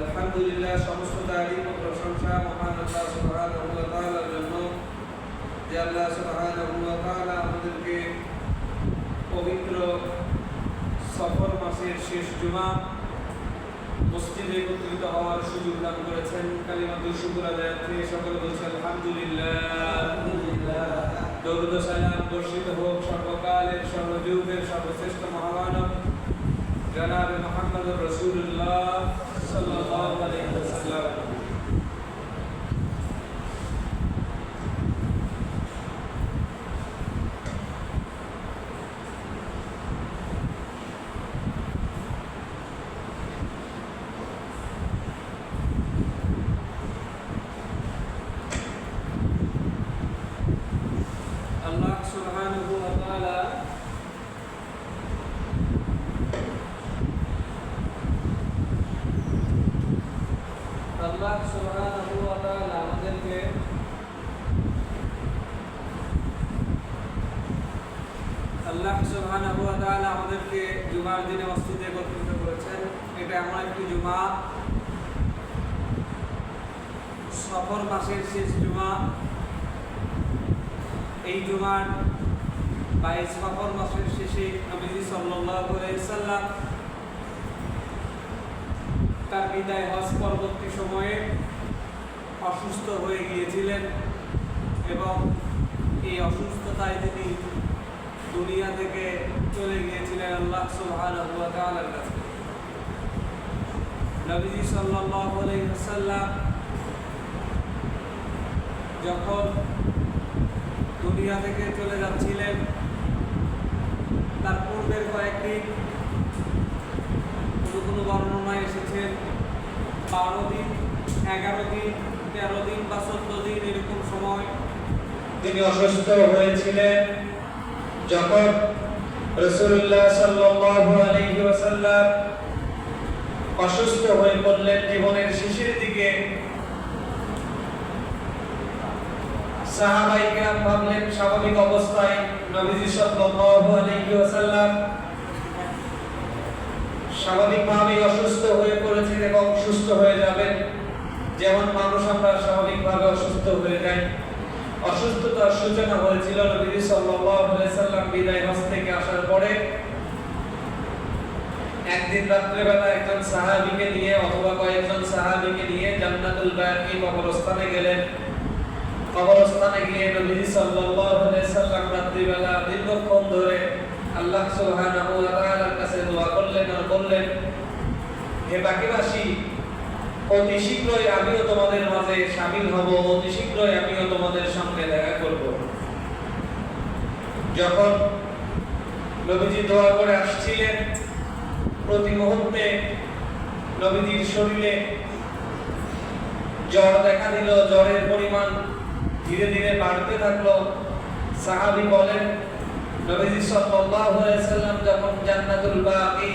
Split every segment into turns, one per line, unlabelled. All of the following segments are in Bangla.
আলহামদুলিল্লাহ সমস্ত তারিফ ও প্রশংসা মহান আল্লাহ সুবহানাহু ওয়া তাআলার জন্য। যে আল্লাহ সুবহানাহু ওয়া তাআলা আমাদেরকে পবিত্র সফর মাসের শেষ জুমা মসজিদে একত্রিত হওয়ার সুযোগ দান করেছেন। কালিমাতুল শুকর আদায় থেকে সকলে বলছে আলহামদুলিল্লাহ। দরুদ সালাম বর্ষিত হোক সর্বকালের সর্বযুগের সর্বশ্রেষ্ঠ মহামানব। জনাব মোহাম্মদ রসুল্লাহ সাল্লাল্লাহু আলাইহি ওয়াসাল্লাম আল্লাহ সুবহানাহু ওয়া তাআলা আল্লাহ সুবহানাহু ওয়া তাআলা আমাদেরকে আল্লাহ সুবহানাহু ওয়া তাআলা আমাদেরকে জুমার দিনে মসজিদে একত্রিত করেছেন। এটা এমন একটি জুমা। সফর মাসের শেষ জুমা। এই জুমার বাইশ সফর মাসের শেষে নবীজি আলাইহি সাল্লাম তার বিদায় হজ পরবর্তী সময়ে অসুস্থ হয়ে গিয়েছিলেন এবং এই অসুস্থতায় তিনি দুনিয়া থেকে চলে গিয়েছিলেন আল্লাহ সুবহানাহু ওয়া তাআলার কাছে। নবীজি সাল্লাল্লাহু আলাইহি ওয়াসাল্লাম যখন দুনিয়া থেকে চলে যাচ্ছিলেন, তার পূর্বের কয়েকদিন কোনো কোনো বর্ণনায় এসেছেন বারো দিন, এগারো দিন, তেরো দিন বা চোদ্দ দিন এরকম সময়
তিনি অসুস্থ হয়েছিলেন। যখন রসুল্লাহ ওয়াসাল্লাম অসুস্থ হয়ে পড়লেন জীবনের শেষের দিকে স্বাভাবিক অবস্থায় অসুস্থ হয়ে পড়েছেন এবং সুস্থ হয়ে যাবেন। যেমন মানুষ আমরা স্বাভাবিকভাবে অসুস্থ হয়ে যাই। অসুস্থতার সূচনা হয়েছিল নবী সাল্লাল্লাহু আলাইহি সাল্লাম বিদায় হজ থেকে আসার পরে। একদিন রাত্রেবেলা একজন সাহাবীকে নিয়ে অথবা কয়েকজন সাহাবীকে নিয়ে জান্নাতুল বাকি কবরস্থানে গেলেন। কবরস্থানে গিয়ে নবী সাল্লাল্লাহু আলাইহি সাল্লাম রাত্রিবেলা দীর্ঘক্ষণ ধরে আল্লাহ সুবহানাহু ওয়া তাআলার কাছে দোয়া করলেন আর বললেন, হে বাকিবাসী অতি শীঘ্রই আমিও তোমাদের মাঝে সামিল হব, অতি শীঘ্রই আমিও তোমাদের সঙ্গে দেখা করব। যখন নবীজি দোয়া করে আসছিলেন, প্রতি মুহূর্তে নবীজির শরীরে জ্বর দেখা দিল, জ্বরের পরিমাণ ধীরে ধীরে বাড়তে থাকল। সাহাবি বলেন, নবীজি সাল্লাল্লাহু আলাইহি সাল্লাম যখন জান্নাতুল বাকি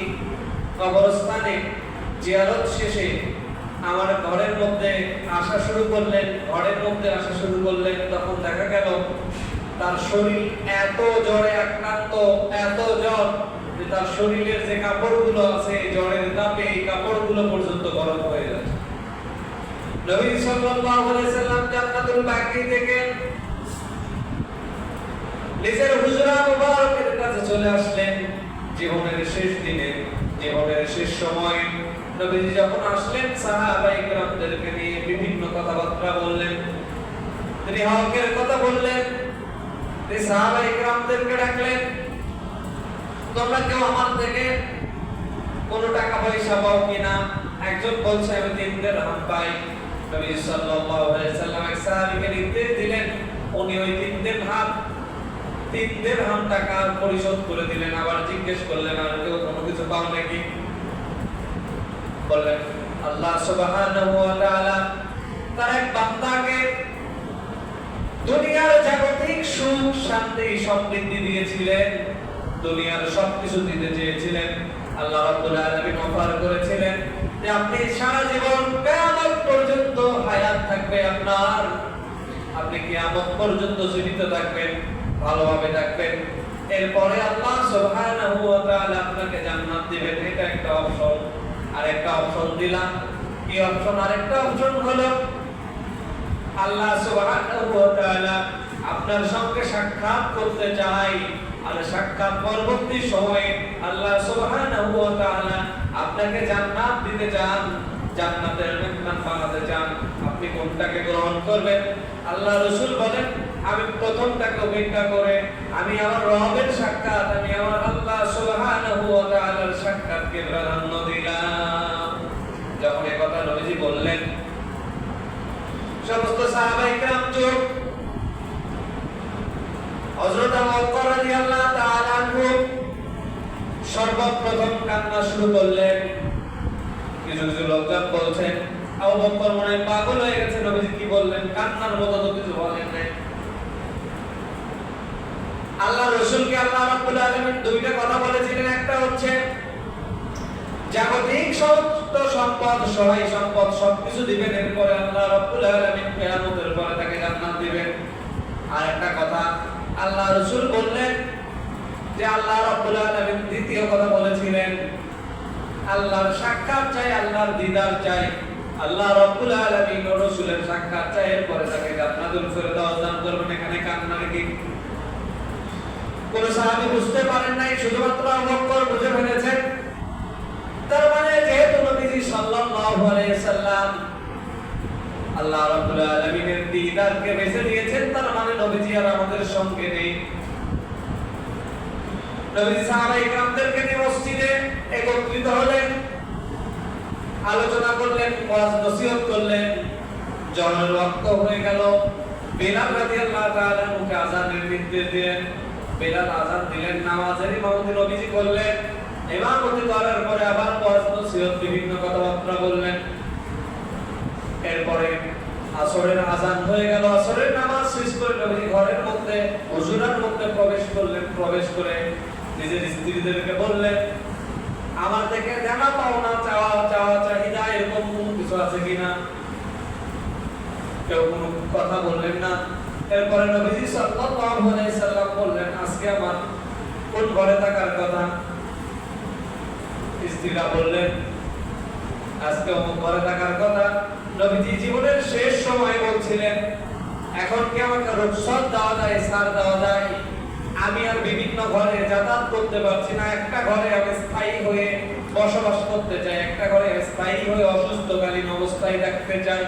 কবরস্থানে জিয়ারত শেষে আমার ঘরের মধ্যে আসা শুরু করলেন, ঘরের মধ্যে আসা শুরু করলেন, তখন দেখা গেল তার শরীর এত জ্বরে আক্রান্ত, এত জ্বর যে তার শরীরের যে কাপড়গুলো আছে জ্বরের তাপে এই কাপড়গুলো পর্যন্ত গরম হয়ে যাচ্ছে নবী সাল্লাল্লাহু আলাইহি সাল্লাম জান্নাতুল বাকি থেকে নিজের হুজরা মুবারকের কাছে চলে আসলেন। জীবনের শেষ দিনে, জীবনের শেষ সময় নবীজি যখন আসলেন, সাহাবাই কেরামদেরকে নিয়ে বিভিন্ন কথাবার্তা বললেন। তিনি হকের কথা বললেন, তিনি সাহাবাই কেরামদেরকে ডাকলেন, তোমরা কেউ আমার থেকে কোনো টাকা পয়সা পাও কিনা? একজন বলছে, আমি তিন দিরহাম পাই। নবী সাল্লাল্লাহু আলাইহি সাল্লাম এক সাহাবীকে নির্দেশ দিলেন, উনি ওই তিন দিরহাম তিন দিরহাম টাকা পরিশোধ করে দিলেন। আবার জিজ্ঞেস করলেন, আর কেউ কোনো কিছু পাও নাকি? বললেন, আল্লাহ সুবহানাহু ওয়া তাআলা তার এক বান্দাকে দুনিয়ার জাগতিক সুখ, শান্তি, সমৃদ্ধি দিয়েছিলেন, দুনিয়ার সবকিছু দিতে চেয়েছিলেন, আল্লাহ রাব্বুল আলামিন অফার করেছিলেন যে আপনি সারা জীবন কিয়ামত পর্যন্ত হায়াত থাকবে আপনার। আপনি কিয়ামত পর্যন্ত জীবিত থাকবেন, ভালোভাবে থাকবেন। এরপরে আল্লাহ সুবহানাহু ওয়া তাআলা আপনাকে জান্নাত দিবেন, এটা একটা অপশন। আর একটা অপশন দিলাম। কি অপশন? আরেকটা অপশন হলো আল্লাহ সুবহানাহু ওয়া তাআলা আপনার সঙ্গে সাক্ষাৎ করতে চাই আর সাক্ষাৎ পরবর্তী সময়ে আল্লাহ সুবহানাহু ওয়া তাআলা আপনাকে জান্নাত দিতে চান। জান্নাতের মেহমান বানাতে চান। আপনি কোনটাকে গ্রহণ করবেন? আল্লাহ রাসূল বলেন আমি প্রথমটাকে উপেক্ষা করে আমি আমার রবের সাক্ষাৎ আমি আমার আল্লাহ সুবহানাহু ওয়া তাআলার সাক্ষাৎকে প্রাধান্য দিলাম যখন এই কথা নবীজি বললেন সমস্ত সাহাবাই کرام চুপ হযরত আবু বকর রাদিয়াল্লাহু তাআলা আনহু সর্বপ্রথম কান্না শুরু করলেন কিছু কিছু লোকজন বলছেন আবু বকর মনে হয় পাগল হয়ে গেছে নবীজি কি বললেন কান্নার মতো তো কিছু বলেন নাই আল্লাহ রসুলকে আল্লাহ রাব্বুল আলামিন দুইটা কথা বলেছিলেন। একটা হচ্ছে জাগতিক সম্পদ সম্পদ সবকিছু দিবেন, এরপরে আল্লাহ পরে তাকে জান্নাত দিবেন। আর একটা কথা, আল্লাহ রাসূল বললেন যে আল্লাহ দ্বিতীয় কথা বলেছিলেন, আল্লাহর সাক্ষাৎ চাই, আল্লাহর দিদার চাই। আল্লাহ রাব্বুল আলামিন ও রাসূলের সাক্ষাৎ চাই, এরপরে তাকে জান্নাতুল ফেরদাউস করবেন। এখানে কান্নার কি? কোন সাহাবি বুঝতে পারেন নাই, শুধুমাত্র আবুবকর বুঝে ফেলেছেন। তার মানে যেহেতু নবীজি সাল্লাল্লাহু আলাইহি সাল্লাম আল্লাহ রাব্বুল আলামিনের দিদারকে বেছে নিয়েছেন, তার মানে নবীজি আর আমাদের সঙ্গে নেই। নবীজি সাহাবাই کرامদেরকে নিয়ে মসজিদে একত্রিত হলেন, আলোচনা করলেন, ওয়াজ নসিহত করলেন। জহরের ওয়াক্ত হয়ে গেল। বেলাল রাদিয়াল্লাহু তাআলা মুখে আযানের নির্দেশ দিলেন। বেলাল আযান দিলেন নামাজের ইমামতি নবীজি করলেন। ইমামতি করার পরে আবার ওয়াজ নসিহত বিভিন্ন কথাবার্তা বললেন। এরপরে আসরের আজান হয়ে গেল। আসরের নামাজ শেষ করে নবী ঘরের মধ্যে, হুজুরার মধ্যে প্রবেশ করলেন। প্রবেশ করে নিজের স্ত্রীদেরকে বললেন, আমার থেকে জানা পাওনা চাওয়া চাওয়া চাহিদা এরকম কোনো কিছু আছে কিনা কেউ কোনো কথা বললেন না। এরপরে নবীজি সাল্লাল্লাহু আলাইহি সাল্লাম বললেন আজকে আমার কোন ঘরে থাকার কথা স্ত্রীরা বললেন, আজকে অমুক থাকার কথা নবীজি জীবনের শেষ সময় বলছিলেন, এখন কি আমাকে রুখসত দেওয়া যায় সার দেওয়া যায়? আমি আর বিভিন্ন ঘরে যাতায়াত করতে পারছি না। একটা ঘরে আমি স্থায়ী হয়ে বসবাস করতে চাই, একটা ঘরে স্থায়ী হয়ে অসুস্থকালীন অবস্থায় থাকতে চাই।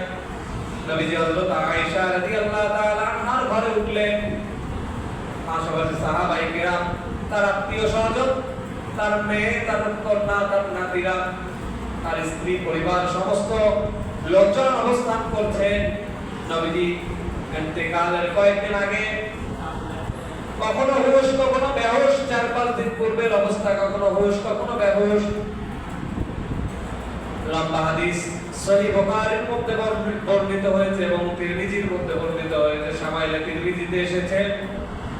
নবীজি হযরত আয়েশা রাদিয়াল্লাহু তাআলা আনহার ঘরে উঠলেন। পাশাপাশি সাহাবায়ে কেরাম, তার আত্মীয় স্বজন তার মেয়ে, তার কন্যা, তার নাতিরা, তার স্ত্রী, পরিবার, সমস্ত লোকজন অবস্থান করছেন নবীজি ইন্তেকালের কয়েকদিন আগে কখনো হুশ, কখনো বেহুশ, চার পাঁচ দিন পূর্বের অবস্থা, কখনো হুশ, কখনো বেহুশ। লম্বা হাদিস সহি বুখারীর মধ্যে বর্ণিত হয়েছে এবং তিরমিজির মধ্যে বর্ণিত হয়েছে। শামাইলে তিরমিজিতে এসেছে।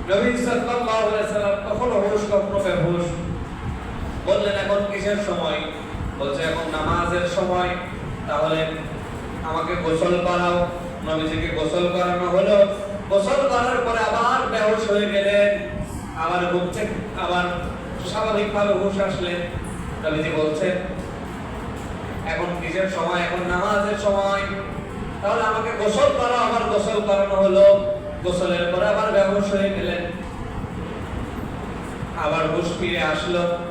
নবী সাল্লাল্লাহু আলাইহি সাল্লাম কখনো হুশ, কখনো বেহুশ। বললেন, এখন কিসের সময়? বলছে, এখন নামাজের সময়। তাহলে আমাকে গোসল করাও। নবীজিকে গোসল করানো হলো। গোসল করার পরে আবার বেহুশ হয়ে গেলেন। আবার ঘুমছে আবার স্বাভাবিকভাবে হুশ আসলেন। নবীজি বলছেন, এখন কিসের সময়? এখন নামাজের সময়। তাহলে আমাকে গোসল করা আবার গোসল করানো হলো। গোসলের পরে আবার বেহুশ হয়ে গেলেন। আবার হুশ ফিরে আসলো।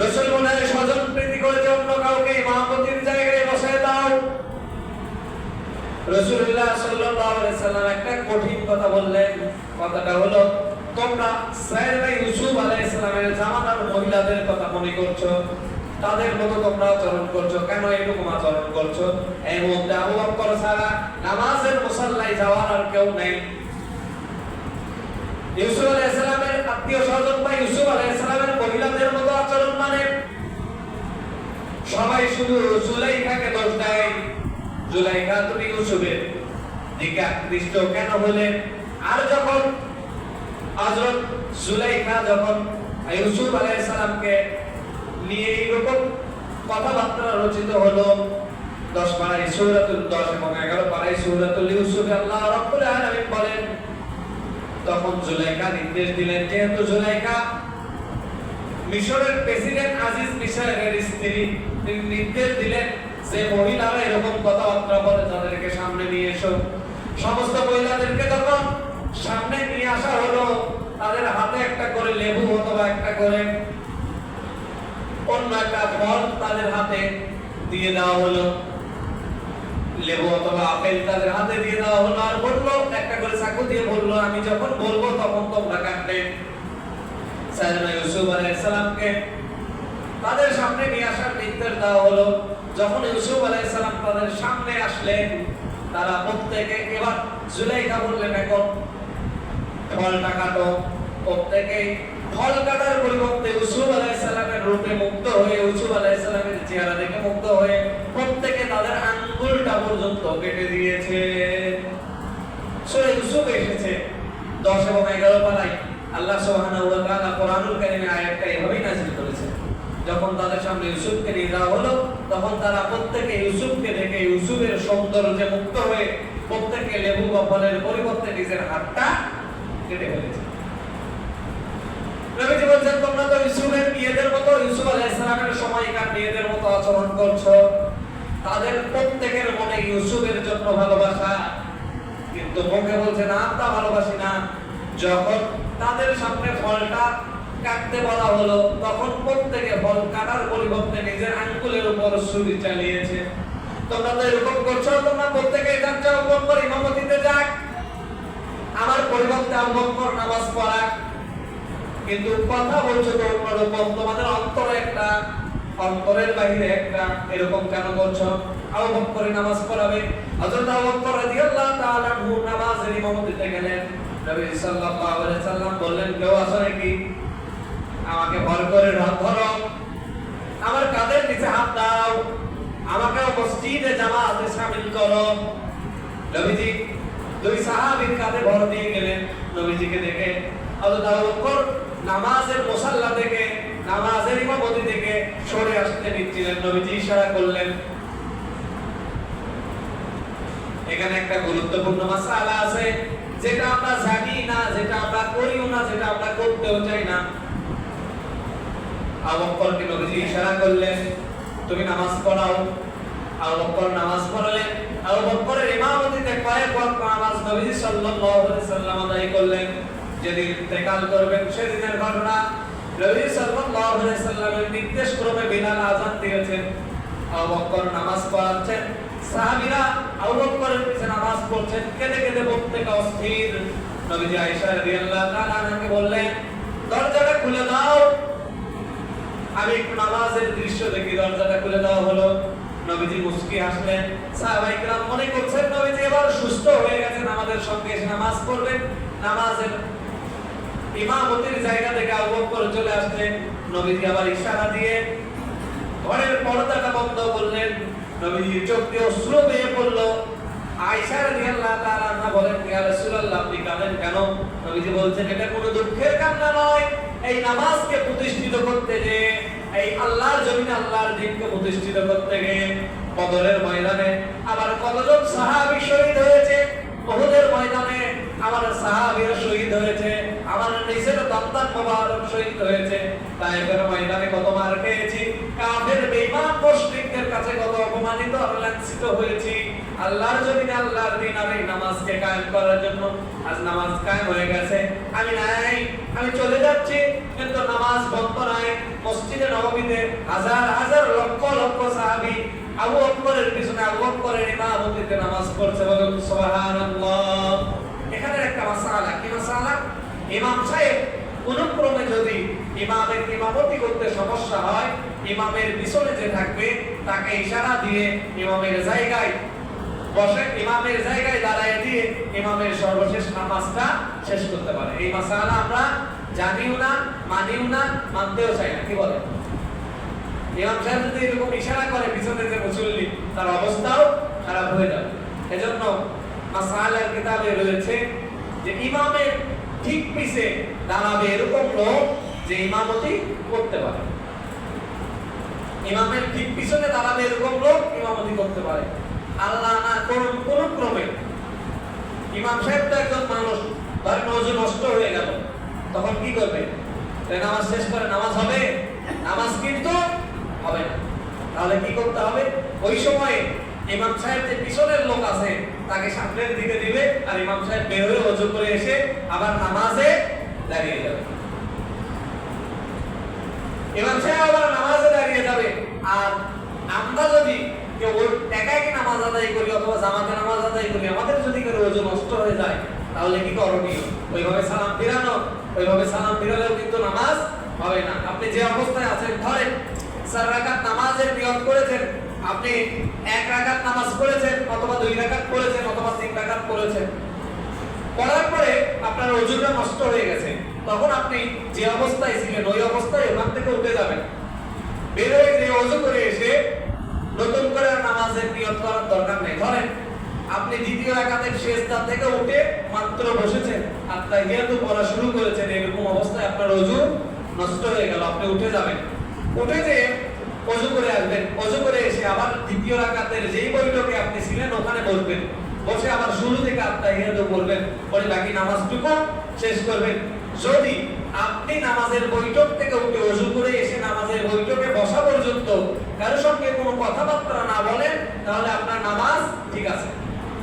রসুল মনে স্বজন প্রীতি করেছে অন্য কাউকে ইমামতির জায়গায় বসায় দাও। রাসূলুল্লাহ সাল্লাল্লাহু সাল্লাম একটা কঠিন কথা বললেন। কথাটা হলো, তোমরা সাইয়েদনা ইউসুফ আলাইহিস সালামের জামানার মহিলাদের কথা মনে করছ? তাদের মতো তোমরা আচরণ করছ? কেন এরকম আচরণ করছ? এই মধ্যে আবু বকর ছাড়া নামাজের মুসাল্লায় যাওয়ার আর কেউ নেই। ইউসুফ আলাইহিস সালামের আত্মীয় স্বজন বা ইউসুফ আলাইহিস সালামের মহিলাদের মতো আচরণ মানে? সবাই শুধু জুলাইখাকে দোষ দেয়। জুলাইখা তুমি ইউসুফের দিকে আকৃষ্ট কেন হলেন আর যখন হযরত জুলাইখা যখন ইউসুফ আলাইহিস সালামকে নিয়ে এইরকম কথাবার্তা রচিত হলো, দশ পাড়ায় সূরাতুল দশ এবং এগারো পাড়ায় সূরাতুল ইউসুফ, আল্লাহ রাব্বুল আলামিন বলেন তখন জুলাইখা নির্দেশ দিলেন যেহেতু জুলাইখা মিশরের প্রেসিডেন্ট আজিজ মিশরের স্ত্রী। তিনি নির্দেশ দিলেন যে মহিলারা এরকম কথাবার্তা বলে তাদেরকে সামনে নিয়ে এসো। সমস্ত মহিলাদেরকে যখন সামনে নিয়ে আসা হলো, তাদের হাতে একটা করে লেবু অথবা একটা করে অন্য একটা ফল তাদের হাতে দিয়ে দেওয়া হলো। লেবু অথবা আপেল তাদের হাতে দিয়ে দেওয়া হলো আর বলল, একটা করে চাকু দিয়ে বলল, আমি যখন বলব তখন তোমরা কাটবে সাইয়েদনা ইউসুফ আলাইহিস তাদের সামনে নিয়ে আসার নির্দেশ দেওয়া হলো। যখন ইউসুফ আলাইহিস তাদের সামনে আসলেন, তারা প্রত্যেকে এবার জুলাইখা বললেন এখন ফলটা কাটো প্রত্যেকেই ফল কাটার পরিবর্তে ইউসুফ আলাইহিস সালামের রূপে মুগ্ধ হয়ে, ইউসুফ আলাইহিস সালামের চেহারা দেখে মুগ্ধ হয়ে প্রত্যেকে তাদের আঙ্গুলটা পর্যন্ত কেটে দিয়েছে। সূরা ইউসুফ এসেছে 10 এবং 11 পারায় আল্লাহ সুবহানাহু ওয়া তাআলা কোরআনুল কারীমে আয়াতটা এভাবেই নাযিল করেছেন যখন তাদের সামনে ইউসুফকে নিয়ে যাওয়া হলো, তখন তারা প্রত্যেকে ইউসুফকে দেখে ইউসুফের সৌন্দর্যে মুক্ত হয়ে প্রত্যেকে লেবু বা ফলের পরিবর্তে নিজের হাতটা কেটে ফেলেছে। নবীজি বলছেন তোমরা তো ইউসুফের মেয়েদের মতো, ইউসুফ আলাইহিস সময়কার মেয়েদের মতো আচরণ করছ। তাদের প্রত্যেকের মনে ইউসুফের জন্য ভালোবাসা। কিন্তু মুখে বলছে, না তা ভালোবাসি না। যখন তাদের সামনে ফলটা কাটতে বলা হলো, তখন প্রত্যেকে ফল কাটার পরিবর্তে নিজের আঙ্গুলের উপর ছুরি চালিয়েছে। তোমরা তো এরকম করছ, তোমরা প্রত্যেকে যাচ্ছ বকর ইমামতিতে যাক। আমার পরিবর্তে আবু বকর নামাজ পড়াক। কিন্তু কথা বলছো তো অন্যরকম, তোমাদের অন্তরে একটা, অন্তরের বাইরে একটা এরকম কেন করছ? আবু বকর নামাজ পড়াবে। হযরত আবু বকর রাদিয়াল্লাহু তাআলা আনহু নামাজের ইমামতিতে গেলেন। নবী সাল্লাল্লাহু আলাইহি সাল্লাম বললেন, কেউ আছো নাকি? আমাকে ভর করে রাত ধরো। আমার কাঁধের নিচে হাত দাও। আমাকে মসজিদে জামাতে শামিল করো। নবীজি দুই সাহাবীর কাঁধে ভর দিয়ে গেলেন। নবীজিকে দেখে হযরত আবু বকর নামাজের মুসাল্লা থেকে, নামাজের ইমামতি থেকে সরে আসতে নিচ্ছিলেন, নবীজি ইশারা করলেন। এখানে একটা গুরুত্বপূর্ণ মাসালা আছে, যেটা আমরা জানি না, যেটা আমরা করিও না, যেটা আমরা করতেও চাই না। আবু বকরকে নবীজি ইশারা করলেন, তুমি নামাজ পড়াও। আবু বকর নামাজ পড়ালেন। আবু বকরের ইমামতিতে কয়েক ওয়াক্ত নামাজ নবীজি সাল্লাল্লাহু আলাইহি সাল্লাম আদায় করলেন। যদি ত্রিকাল করবেন সেদিনের ঘটনা নবী সাল্লাল্লাহু আলাইহি সাল্লামের নির্দেশ ক্রমে বিলাল আযান দিয়েছেন, আবু বকর নামাজ পড়াচ্ছেন। সাহাবীরা আবু বকরের পিছে নামাজ পড়ছেন, কেঁদে কেঁদে প্রত্যেক অস্থির। নবীজি আয়েশা রাদিয়াল্লাহু তাআলা আনহাকে বললেন, দরজাটা খুলে দাও। আমি একটু নামাজের দৃশ্য দেখি, দরজাটা খুলে দেওয়া হলো। নবীজি মুস্কি আসলেন সাহাবাই কিরাম মনে করছেন, নবীজি এবার সুস্থ হয়ে গেছেন, আমাদের সঙ্গে এসে নামাজ পড়বেন। নামাজের ইমামতির জায়গা থেকে আবু বকর চলে আসলেন নবীজি। আবার ইশারা দিয়ে ঘরের পর্দাটা বন্ধ করলেন। নবীজি চোখ দিয়ে অশ্রু বেয়ে পড়ল। বলেন আপনি কাঁদেন কেন? নবীজি বলছেন, এটা কোনো দুঃখের কান্না নয়। এই নামাজকে প্রতিষ্ঠিত করতে যে, এই আল্লাহর জমিনে আল্লাহর দিনকে প্রতিষ্ঠিত করতে গিয়ে বদরের ময়দানে আবার কতজন সাহাবী শহীদ হয়েছে? উহুদের ময়দানে আমার সাহাবীরা শহীদ হয়েছে, আমার নিজের সন্তান মোবারক শহীদ হয়েছে। তাই তাইফের ময়দানে কত মার খেয়েছি, কাফের বেঈমান মুশরিকদের কাছে কত অপমানিত আর লাঞ্ছিত হয়েছি। আল্লাহর জমিনে আল্লাহর দিন আর এই নামাজকে কায়েম করার জন্য আজ নামাজ কায়েম হয়ে গেছে। আমি নাই, আমি চলে যাচ্ছি, কিন্তু নামাজ বন্ধ নাই। মসজিদে নববীতে হাজার হাজার লক্ষ লক্ষ সাহাবী আবু বকরের পিছনে আবু বকরের ইমামতিতে নামাজ পড়ছে বলুন সুবহানাল্লাহ। এখানে একটা মাসালা, কি মাসালা? ইমাম সাহেব অনুক্রমে যদি ইমামের ইমামতি করতে সমস্যা হয়, ইমামের পিছনে যে থাকবে, তাকে ইশারা দিয়ে ইমামের জায়গায় বসে, ইমামের জায়গায় দাঁড়ায় দিয়ে ইমামের সর্বশেষ নামাজটা শেষ করতে পারে। এই মাসালা আমরা জানিও না, মানিও না, মানতেও চাই না। কি বলে ইমাম সাহেব যদি এরকম ইশারা করে পিছনে যে মুসল্লি, তার অবস্থাও খারাপ হয়ে যাবে। এজন্য মাসালার কিতাবে রয়েছে যে ইমামের ঠিক পিছে দাঁড়াবে এরকম লোক যে ইমামতি করতে পারে। ইমামের ঠিক পিছনে দাঁড়াবে এরকম লোক ইমামতি করতে পারে। আল্লাহ না কোন কোন ক্রমে। ইমাম সাহেব তো একজন মানুষ ধরেন ওজন নষ্ট হয়ে গেল। তখন কি করবে? নামাজ শেষ করে নামাজ হবে, নামাজ কিন্তু হবে না। তাহলে কি করতে হবে? ওই সময়ে ইমাম সাহেব যে পিছনের লোক আছে, তাকে সামনের দিকে দিবে আর ইমাম সাহেব বের হয়ে ওযু করে এসে আবার নামাজে দাঁড়িয়ে যাবে। ইমাম সাহেব আবার নামাজে দাঁড়িয়ে যাবে। আর আমরা যদি কেউ নামাজ আদায় করি অথবা জামাতে নামাজ আদায় করি, আমাদের যদি নষ্ট হয়ে যায়, তাহলে কি করণীয়? ওইভাবে সালাম ফিরানো, ওইভাবে সালাম ফিরালেও কিন্তু নামাজ হবে না। আপনি যে অবস্থায় আছেন, ধরেন রাকাত নামাজের নিয়ত করেছেন, আপনি এক রাকাত নামাজ পড়েছেন অথবা দুই রাকাত পড়েছেন অথবা তিন রাকাত পড়েছেন। পড়ার পরে আপনার ওজুটা নষ্ট হয়ে গেছে। তখন আপনি যে অবস্থায় ছিলেন, ওই অবস্থায় ওখান থেকে উঠে যাবেন। বের হয়ে যে ওজু করে এসে নতুন করে নামাজের নিয়ত করার দরকার নেই। ধরেন, আপনি দ্বিতীয় একাদের শেষ দান থেকে উঠে মাত্র বসেছেন আর তাহিয়াতু পড়া শুরু করেছেন, এরকম অবস্থায় আপনার ওজু নষ্ট হয়ে গেল, আপনি উঠে যাবেন। উঠে যে অজু করে আসবেন অজু করে এসে আবার দ্বিতীয় রাকাতের যেই বৈঠকে আপনি ছিলেন, ওখানে বসবেন। বসে আবার শুরু থেকে আত্মাহিয়াতু করবেন পরে বাকি নামাজটুকু শেষ করবেন। যদি আপনি নামাজের বৈঠক থেকে উঠে অজু করে এসে নামাজের বৈঠকে বসা পর্যন্ত কারোর সঙ্গে কোনো কথাবার্তা না বলেন, তাহলে আপনার নামাজ ঠিক আছে।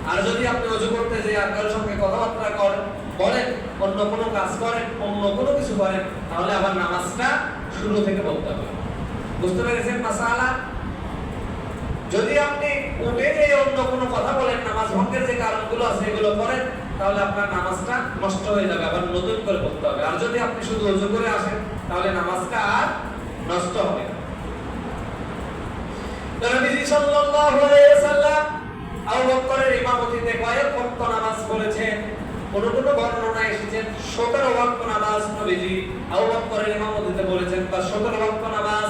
আর যদি আপনি অজু করতে যে আর কারোর সঙ্গে কথাবার্তা করেন বলেন, অন্য কোনো কাজ করেন, অন্য কোনো কিছু করেন, তাহলে আবার নামাজটা শুরু থেকে বলতে হবে। বুঝতে পেরেছেন মাসালা। যদি আপনি উঠে যে অন্য কোনো কথা বলেন, নামাজ ভঙ্গের যে কারণগুলো আছে, এগুলো করেন, তাহলে আপনার নামাজটা নষ্ট হয়ে যাবে, আবার নতুন করে পড়তে হবে। আর যদি আপনি শুধু অজু করে আসেন, তাহলে নামাজটা আর নষ্ট হবে নবীজি সাল্লাল্লাহু আলাইহি ওয়াসাল্লাম আবু বকরের ইমামতিতে কয়েক ওয়াক্ত নামাজ পড়েছেন। কোন কোন বর্ণনায় এসেছেন 17 ওয়াক্ত নামাজ নবীজি আবু বকরের ইমামতিতে বলেছেন, বা 17 ওয়াক্ত নামাজ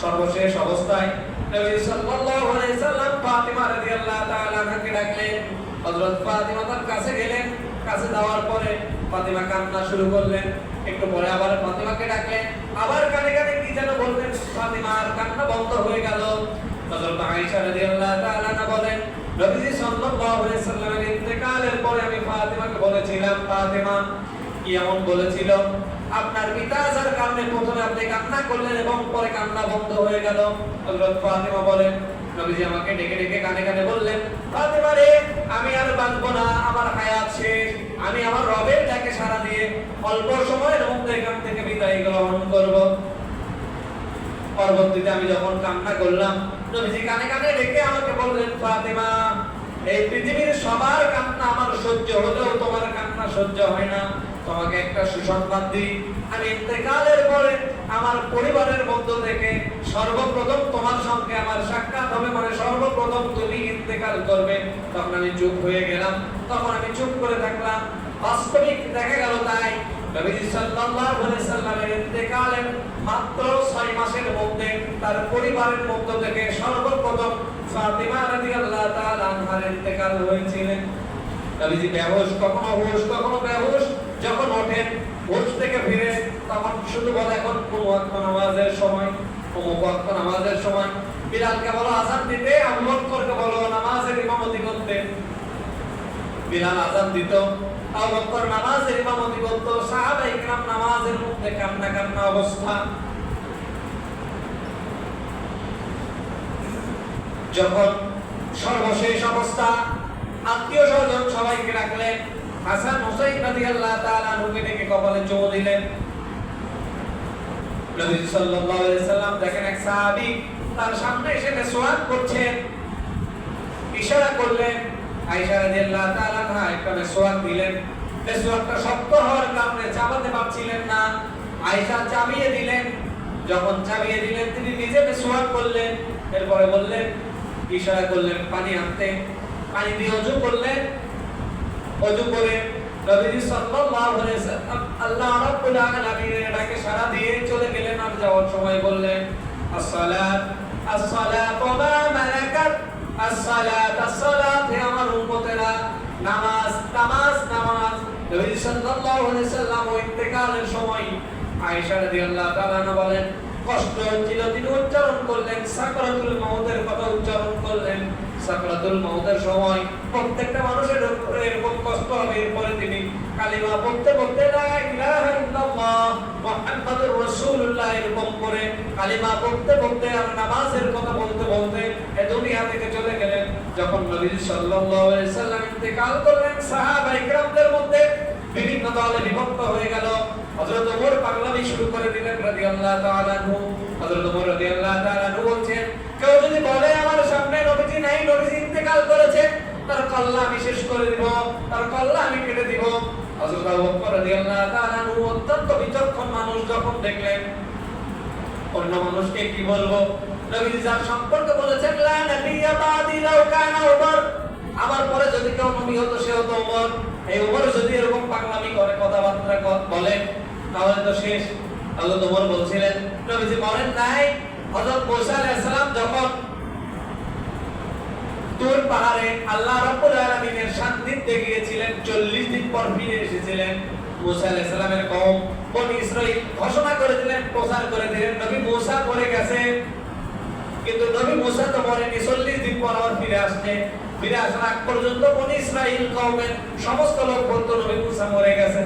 সর্বশেষ অবস্থায়। নবী কাছে গেলেন। কাছে যাওয়ার পরে কান্না শুরু করলেন। একটু পরে আবার ফাতিমাকে ডাকলেন। আবার কানে কানে কি যেন বললেন, ফাতিমার কান্না বন্ধ হয়ে গেল। হযরত আয়েশা রাদিয়াল্লাহু তাআলা আনহা বলেন, নবীজি সাল্লাল্লাহু আলাইহি সাল্লামের ইন্তেকালের পরে আমি ফাতিমাকে বলেছিলাম, ফাতিমা কি বলেছিল? আপনার পিতা যার কারণে প্রথমে আপনি কান্না করলেন এবং পরে কান্না বন্ধ হয়ে গেল। বলেন, নবীজি আমাকে ডেকে ডেকে কানে কানে বললেন রে, আমি আর বাঁচবো না, আমার হায়াত শেষ। আমি আমার রবের ডাকে সাড়া দিয়ে অল্প সময়ের মধ্যে এখান থেকে বিদায় গ্রহণ করব। পরবর্তীতে আমি যখন কান্না করলাম, নবীজি কানে কানে ডেকে আমাকে বললেন, ফাতিমা, এই পৃথিবীর সবার কান্না আমার সহ্য হলেও তোমার কান্না সহ্য হয় না। তোমাকে একটা সুসংবাদ দিই। আমি ইন্তেকালের পরে আমার পরিবারের মধ্য থেকে সর্বপ্রথম তোমার সঙ্গে আমার সাক্ষাৎ হবে। মানে সর্বপ্রথম তুমি ইন্তেকাল করবে। তখন আমি চুপ হয়ে গেলাম। তখন আমি চুপ করে থাকলাম। বাস্তবিক দেখা গেল তাই নবীজি সাল্লাল্লাহু আলাইহি সাল্লামের ইন্তেকালের মাত্র 6 মাসের মধ্যে তার পরিবারের মধ্য থেকে সর্বপ্রথম ফাতিমা রাদিয়াল্লাহু তাআলা আনহার ইন্তেকাল হয়েছিলেন নবীজি বেহুশ, কখনো হুশ, কখনো বেহুশ। যখন ওঠেন হুশ থেকে ফিরে, তখন শুধু বলে, এখন কোন নামাজের সময় অমুক নামাজের সময়। বলো দিতে বলো, নামাজের ইমামতি করতে। দিত নামাজের ইমামতি করত ইকরাম নামাজের মধ্যে কান্না কান্না অবস্থা। যখন সর্বশেষ অবস্থা, আত্মীয় স্বজন সবাইকে রাখলেন হাসান হুসাইন রাদিয়াল্লাহু তাআলা ডেকে কপালে চুমু দিলেন। নবী সাল্লাল্লাহু আলাইহি সাল্লাম দেখেন এক সাহাবী তার সামনে এসে মেসওয়াক করছেন, ইশারা করলেন। আয়েশা রাদিয়াল্লাহু তাআলা আনহা একটা মেসওয়াক দিলেন। মেসওয়াকটা শক্ত হওয়ার কারণে চাবাতে পারছিলেন না। আয়েশা চাবিয়ে দিলেন। যখন চাবিয়ে দিলেন, তিনি নিজে মেসওয়াক করলেন। এরপরে বললেন, ইশারা করলেন, পানি আনতে। পানি দিয়ে ওযু করলেন। করে নবীজি সাল্লাল্লাহু আলাইহি আল্লাহ রাব্বুল আলামিনের ডাকে দিয়ে চলে গেলেন আর যাওয়ার সময় বললেন মা মালাকাত? আসসালাত আসসালাত, হে আমার উম্মতেরা, নামাজ নামাজ নামাজ। নবীজি সাল্লাল্লাহু আলাইহি ওয়াসাল্লাম ও ইন্তেকালের সময় আয়েশা রাদিয়াল্লাহু তাআলা বলেন, কষ্ট হচ্ছিল তিনি উচ্চারণ করলেন, সাকরাতুল মাউতের কথা উচ্চারণ করলেন। সাকরাতুল সময় প্রত্যেকটা মানুষের এরকম কষ্ট হবে। এরপরে তিনি কালিমা পড়তে পড়তে লা ইলাহা ইল্লাল্লাহ, মুহাম্মাদুর রাসূলুল্লাহ এরকম করে কালিমা পড়তে পড়তে আর নামাজের কথা বলতে বলতে এ দুনিয়া থেকে চলে গেলেন। যখন নবী সাল্লাল্লাহু আলাইহি সাল্লাম ইন্তেকাল করলেন, সাহাবা ইকরামদের মধ্যে বিভিন্ন দলে বিভক্ত হয়ে গেল। হযরত ওমর পাগলামি শুরু করে দিলেন রাদিয়াল্লাহু তাআলা আনহু। হযরত ওমর রাদিয়াল্লাহু তাআলা আনহু বলছেন, কেউ যদি বলে হযরত উমর। আমার পরে যদি কেউ নবী হতো, সে হতো ওমর এই ওমর যদি এরকম পাগলামি করে, কথাবার্তা বলে, তাহলে তো শেষ। আল্লাহ ওমর বলছিলেন, নবীজি মরেন নাই? হযরত মুসা আলাইহিস সালাম যখন তুর পাহাড়ে আল্লাহ রাব্বুল আলামিনের সান্নিধ্যে গিয়েছিলেন 40 দিন পর ফিরে এসেছিলেন। মুসা আলাইহিস সালামের কওম বনি ইসরাইল ঘোষণা করে দিলেন প্রচার করে দিলেন, নবী মুসা পড়ে গেছে। কিন্তু নবী মুসা তো মরেনি 40 দিন পর আবার ফিরে আসছে। ফিরে আসার আগ পর্যন্ত বনি ইসরাইল কওমের সমস্ত লোক বলতো, নবী মুসা মরে গেছে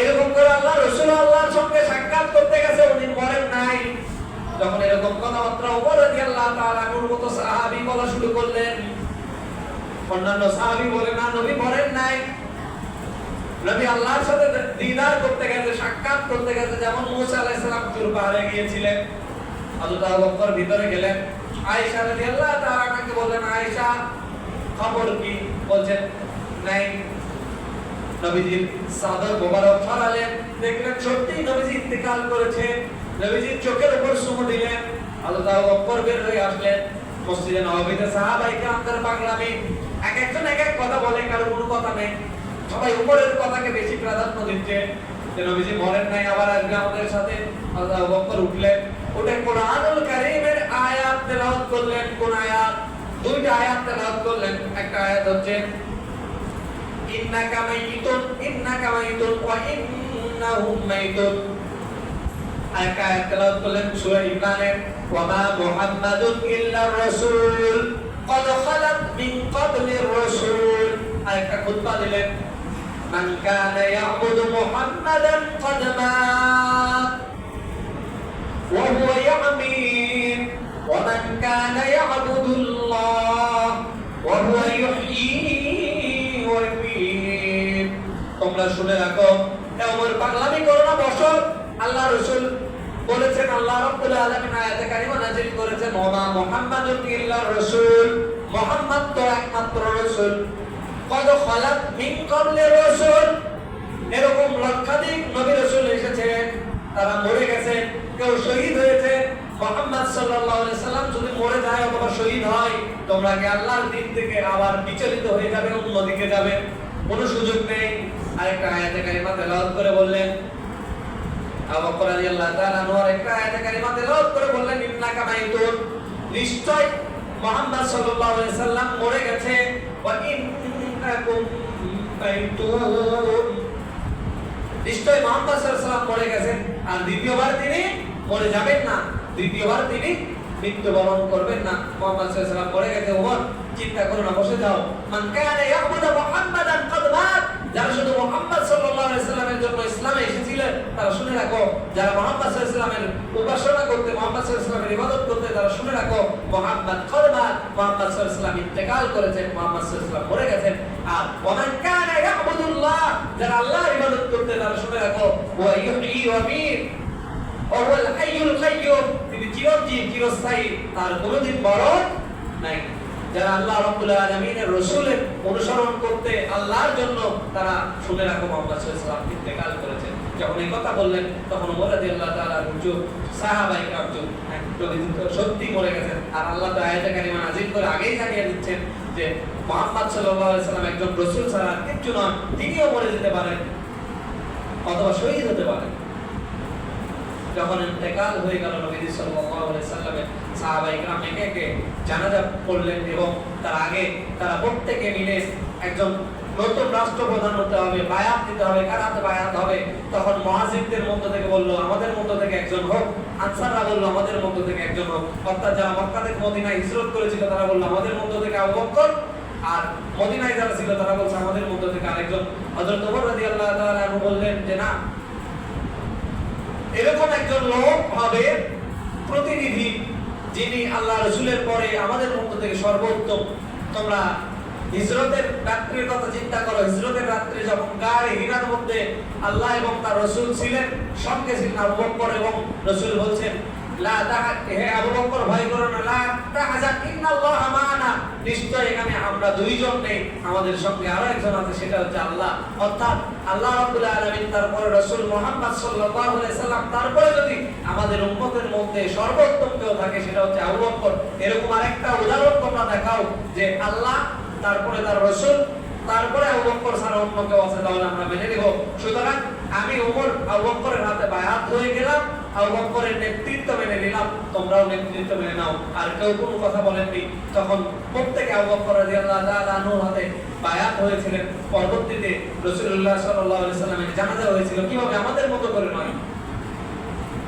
এরকম করে আল্লাহ রসুল আল্লাহর সঙ্গে সাক্ষাৎ করতে গেছে, উনি মরেন নাই। যখন এরকম কথাবার্তা ওমর রাদিয়াল্লাহু তাআলা আনহুর মতো সাহাবী বলা শুরু করলেন। অন্যান্য সাহাবী বলে, না, নবী মরেন নাই। নবী আল্লাহর সাথে দিদার করতে গেছে, সাক্ষাৎ করতে গেছে, যেমন মুসা আলাইহিস সালাম তুর পাহাড়ে গিয়েছিলেন। হযরত আবু বকর ভিতরে গেলেন। আয়েশা রাদিয়াল্লাহু তাআলা আনহাকে বললেন, আয়েশা, খবর কি? বলছেন, নাই। নবীজির সাদর মোবারক ছড়ালেন। দেখলেন সত্যি নবীজি ইন্তেকাল করেছে নবীজির চোখের উপর সুমো দিলেন, আল্লাহ অপর বের হয়ে আসলেন। মসজিদে নবীতে সাহাবাই বাংলা বাংলামে এক একজন এক এক কথা বলে কারও কোনো কথা নেই। সবাই উপরের কথাকে বেশি প্রাধান্য দিচ্ছে। যে নবীজি বলেন নাই, আবার আসবে আমাদের সাথে। আল্লাহ অপর উঠলেন। ওটা কোরআনুল কারীমের আয়াত তেলাওয়াত করলেন। কোন আয়াত? দুইটা আয়াত তেলাওয়াত করলেন। একটা আয়াত হচ্ছে, ইন্নাকা মাইতুন ইন্নাকা মাইতুন, ওয়া ইন্নাহুম মাইতুন। আয়াত আয়াত তেলাওয়াত করলেন সূরা ইমরানের ওয়া মা মুহাম্মাদুন ইল্লা রাসূল قد خلت من قبل الرسول আরেকটা খুতবা দিলেন من كان يعبد محمدا قد مات وهو يعمين ومن كان يعبد الله وهو يحيي ويميت তোমরা শুনে রাখো এমন পাগলামি করো না বসো আল্লাহ রসুল বলেছেন, আল্লাহ রাব্বুল আলামিন আয়াতে কারিমা নাযিল করেছেন, ওমা মুহাম্মাদুন ইল্লা রাসূল। মুহাম্মদ তো একমাত্র রাসূল। কদ খালাত মিন ক্বাবলি রাসূল। এরকম লক্ষাধিক নবী রাসূল এসেছেন, তারা মরে গেছে, কেউ শহীদ হয়েছে। মোহাম্মদ সাল্লাল্লাহু আলাইহি সাল্লাম যদি মরে যায় অথবা শহীদ হয়, তোমরা কি আল্লাহর দিন থেকে আবার বিচলিত হয়ে যাবে, অন্যদিকে যাবে? কোনো সুযোগ নেই। আরেকটা আয়াতে কারিমা তেলাওয়াত করে বললেন আবু রাদিয়াল্লাহু তাআলা আনহু আরেকটা আয়াতে কারিমা তেলাওয়াত করে বললেন, ইন্নাকা মাইতুন। নিশ্চয় মুহাম্মদ সাল্লাল্লাহু আলাইহি সাল্লাম মরে গেছে। ওয়া ইন্নাকুম মাইতুন। নিশ্চয় মোহাম্মদ সাল্লাল্লাহু মরে গেছেন। আর দ্বিতীয়বার তিনি মরে যাবেন না। দ্বিতীয়বার তিনি মৃত্যুবরণ করবেন না। মোহাম্মদ সাল্লাল্লাহু আলাইহি সাল্লাম মরে গেছে। ওমর, চিন্তা করো না, বসে যাও। মান কানা ইয়াবুদু মুহাম্মাদান কদ মাত। যারা শুধু মোহাম্মদ সাল্লামের জন্য ইসলামে এসেছিলেন, তারা শুনে রাখো, যারা মোহাম্মদ আলাইহি উপাসনা করতে, মোহাম্মদ আলাইহি ইবাদত করতে, তারা শুনে রাখো, মোহাম্মদ কলমাত মোহাম্মদ আলাইহি ইন্তেকাল করেছেন, মোহাম্মদ আলাইহি মরে গেছেন। আর ওমান ইয়াবুদুল্লাহ, যারা আল্লাহর ইবাদত করতে, তারা শুনে রাখো, ওয়া ইউহয়ি ওয়া মিত, ওয়া হুয়াল হাইয়ুল কাইয়্যুম তিনি চিরঞ্জীব, চিরস্থায়ী, তার কোনোদিন মরণ নাই। যারা আল্লাহ রবুল আলমিনের রসুলের অনুসরণ করতে আল্লাহর জন্য তারা শুনে রাখো, মোহাম্মদ সাল্লাম ইন্তেকাল করেছেন। যখন এই কথা বললেন, তখন ওমর রাজি আল্লাহ তালা হুজুর সাহাবাই কার্যুর সত্যি বলে গেছেন। আর আল্লাহ তো আয়াতা কারিমা নাজির করে আগেই জানিয়ে দিচ্ছেন যে, মোহাম্মদ সাল্লাহ সাল্লাম একজন রসুল ছাড়া কিচ্ছু নন, তিনিও মরে যেতে পারেন অথবা শহীদ হতে পারেন। যখন ইন্তেকাল হয়ে গেল নবীজি সাল্লাহ সাল্লামের সাহাবাইকরাম একে একে জানাজা করলেন এবং তার আগে তারা প্রত্যেকে মিলে একজন নতুন রাষ্ট্রপ্রধান হতে হবে, বায়াত দিতে হবে, কার হাতে বায়াত হবে? তখন মহাজিদদের মধ্য থেকে বলল, আমাদের মধ্য থেকে একজন হোক। আনসাররা বলল, আমাদের মধ্য থেকে একজন হোক। অর্থাৎ যারা মক্কা থেকে মদিনা হিজরত করেছিল, তারা বলল, আমাদের মধ্য থেকে আর মদিনায় যারা ছিল, তারা বলছে, আমাদের মধ্য থেকে আরেকজন। হযরত ওমর বললেন যে, না, এরকম একজন লোক হবে প্রতিনিধি যিনি আল্লাহ রসুলের পরে আমাদের মধ্য থেকে সর্বোত্তম। তোমরা হিজরতের রাত্রির কথা চিন্তা করো। হিজরতের রাত্রে যখন গায়ে হিরার মধ্যে আল্লাহ এবং তার রসুল ছিলেন, সঙ্গে ছিলেন আবু বকর এবং রসুল বলছেন, লা তাহা হে আবু বকর, ভয় করো না। লা তাহাজান ইন্নাল্লাহ মা'ানা। নিশ্চয় এখানে আমরা দুইজন নেই, আমাদের সঙ্গে আরও একজন আছে, সেটা হচ্ছে আল্লাহ। অর্থাৎ আল্লাহ আলামিন, তারপরে রাসূল মুহাম্মদ আলাইহি সাল্লাম, তারপরে যদি আমাদের উম্মতের মধ্যে সর্বোত্তম কেউ থাকে, সেটা হচ্ছে এরকম আরেকটা উদাহরণ তোমরা দেখাও, যে আল্লাহ, তারপরে তার রাসূল, তারপরে আবু ছাড়া অন্য কেউ আছে, তাহলে আমরা মেনে নেব। সুতরাং আমি ওমর আবু বকরের হাতে বায়াত হয়ে গেলাম বকরের নেতৃত্ব মেনে নিলাম, তোমরাও নেতৃত্ব মেনে নাও। আর কেউ কোনো কথা বলেননি। তখন প্রত্যেকে আবু বকর রাদিয়াল্লাহু হাতে বায়াত হয়েছিলেন। পরবর্তীতে রাসূলুল্লাহ সাল্লাল্লাহু সাল্লামের জানাজা হয়েছিল। কীভাবে? আমাদের মতো করে নয়।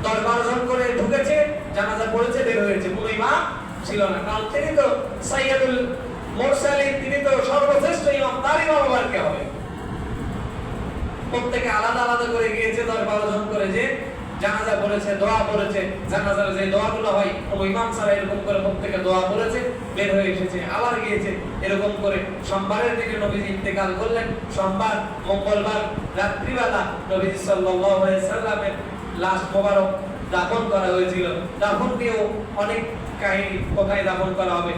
দশ বারো জন করে ঢুকেছে, জানাজা পড়েছে, বের হয়েছে। কোনো ইমাম ছিল না। কারণ তিনি তো সাইয়্যিদুল মুরসালিন, তিনি তো সর্বশ্রেষ্ঠ ইমাম তার ইমাম কে হবে? প্রত্যেকে আলাদা আলাদা করে গিয়েছে দশ বারো জন করে যে জানাজা বলেছে দোয়া বলেছে জানাজার যে দোয়াগুলো হয় ওই ইমাম সারা এরকম করে প্রত্যেকে দোয়া বলেছে বের হয়ে এসেছে, আবার গিয়েছে এরকম করে। সোমবারের দিকে নবীজি ইন্তেকাল করলেন। সোমবার, মঙ্গলবার, রাত্রিবেলা নবীজি সাল্লামের লাশ মোবারক দাফন করা হয়েছিল। দাফন দিয়েও অনেক কাহিনী কোথায় দাফন করা হবে?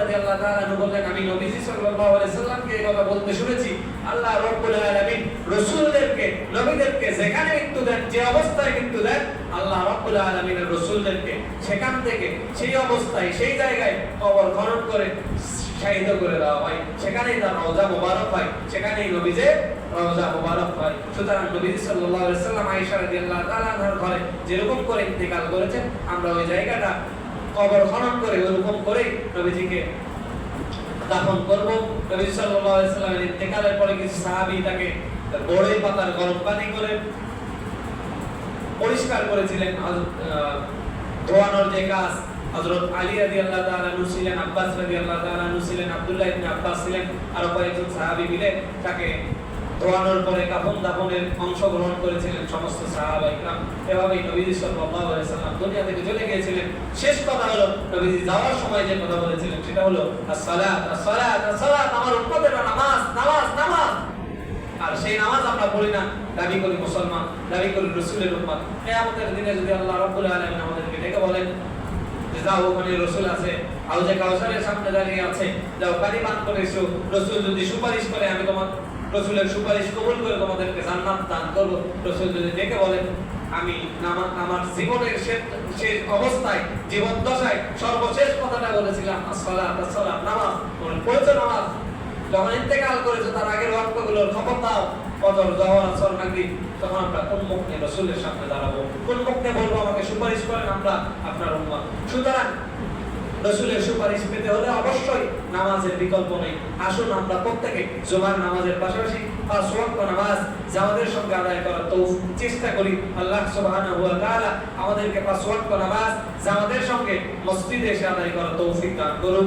রাদিয়াল্লাহু তাআলা বললেন, আমি নবীজি সাল্লাল্লাহু আলাইহি সাল্লামকে এই কথা বলতে শুনেছি। আল্লাহ রাব্বুল আলামিন রাসূলদেরকে, নবীদেরকে যেখানে মৃত্যু দেন, যে অবস্থায় মৃত্যু দেন, আল্লাহ রাব্বুল আলামিনের রাসূলদেরকে সেখান থেকে সেই অবস্থায়, সেই জায়গায় কবর খনন করে শাহিদ করে দেওয়া হয়। সেখানেই তার রওজা মোবারক হয়। সেখানেই নবীজের মোবারক হয়। সুতরাং নবীজি সাল্লাল্লাহু আলাইহি সাল্লাম আয়েশা রাদিয়াল্লাহু ঘরে যেরকম করে ইন্তেকাল করেছেন, আমরা ওই জায়গাটা কবর খনন করে ওরকম করে নবীজিকে দাফন করব। নবী সাল্লাল্লাহু আলাইহি সাল্লামের ইন্তেকালের পরে কিছু সাহাবী তাকে বড়ই পাতার গরম পানি করে পরিষ্কার করেছিলেন। ধোয়ানোর যে কাজ, হযরত আলী রাদিয়াল্লাহু তাআলা আনহু ছিলেন, আব্বাস রাদিয়াল্লাহু তাআলা আনহু ছিলেন, আব্দুল্লাহ ইবনে আব্বাস ছিলেন, আরও কয়েকজন সাহাবী মিলে তাকে ধোয়ানোর পরে কাফন দাফনের অংশগ্রহণ করেছিলেন সমস্ত সাহাবা ইকরাম এভাবেই নবীজি সাল্লাল্লাহু আলাইহি সাল্লাম দুনিয়া থেকে চলে গিয়েছিলেন। শেষ কথা হলো, নবীজি যাওয়ার সময় যে কথা বলেছিলেন, সেটা হলো, আসসালাত আসসালাত আসসালাত, আমার উম্মতের নামাজ নামাজ নামাজ। আর সেই নামাজ আমরা পড়ি না, দাবি করি মুসলমান, দাবি করি রসুলের উম্মত। কিয়ামতের দিনে যদি আল্লাহ রাব্বুল আলামিন আমাদেরকে ডেকে বলেন যে, যাও, ওখানে রসুল আছে আউজে কাউসারের সামনে দাঁড়িয়ে আছে, যাও পান করে এসো, রসুল যদি সুপারিশ করে, আমি তোমার রসুলের সুপারিশ কবুল করে তোমাদেরকে জান্নাত দান করব। রসুল যদি ডেকে বলেন, আমি নামা- আমার জীবনের শেষ অবস্থায়, জীবন দশায় সর্বশেষ কথাটা বলেছিলাম নামাজ নামাজ। যখন ইন্তেকাল করেছে, তার আগের খবর দাও। আসর, মাগরিব, তখন আমরা কোন রসুলের সামনে দাঁড়াবো? কোন বলব, আমাকে সুপারিশ করেন আমরা, আপনার সুতরাং রসুলের সুপারিশ পেতে হলে অবশ্যই নামাজের বিকল্প নেই। আসুন আমরা প্রত্যেকে জোমার নামাজের পাশাপাশি নামাজ সঙ্গে আদায় করার তৌফিক চেষ্টা করি। আল্লাহ সুবহানাহু ওয়া তাআলা আমাদেরকে পাঁচ ওয়াক্ত নামাজ আমাদের সঙ্গে মসজিদে এসে আদায় করার তৌফিক দান করুন